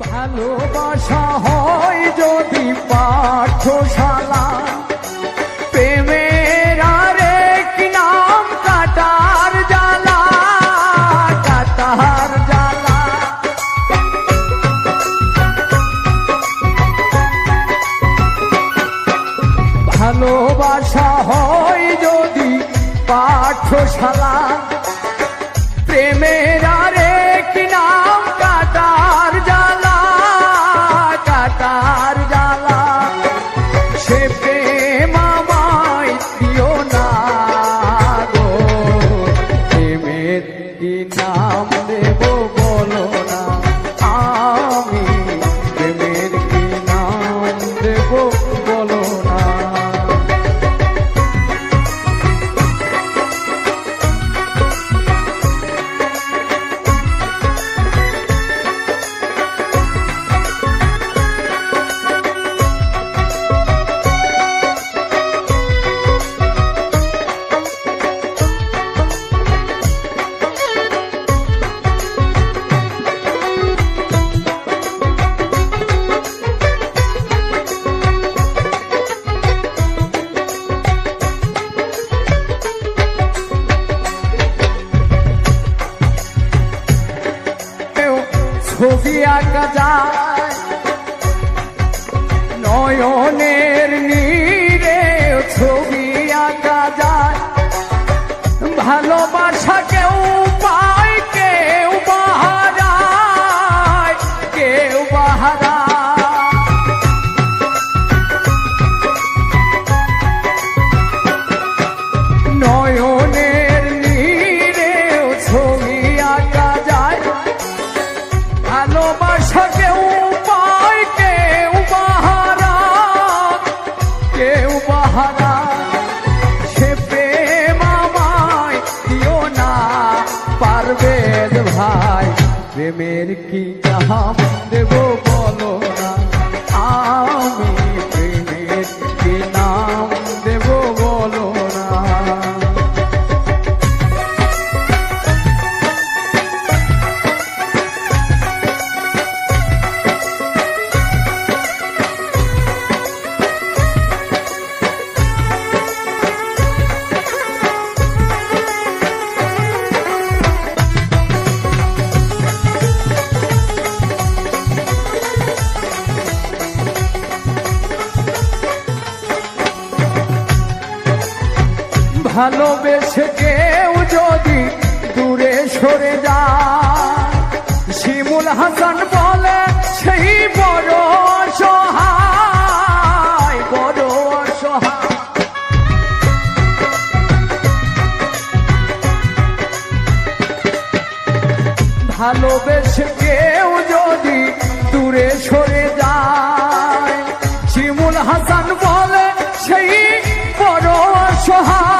ভালোবাসা হয় যদি পাঠশালা। প্রেমের আরেক নাম কাটার জ্বালা কাটার জ্বালা। ভালোবাসা হয় যদি পাঠশালা প্রেমের ছবি আঁকা যায়। নয়নের ভালোবাসা কেউ পায়, কেউ বাহারা কেউ বাহারা সে প্রেম আমায় না পারবে ভাই, প্রেমের কি নাম দেব? ভালোবেসে কেউ যদি দূরে সরে যায়। শিমুল হাসান বলে, সেই বড় ভালোবেসে কেউ যদি দূরে সরে যায়। শিমুল হাসান বলে, সেই বড় অসহায়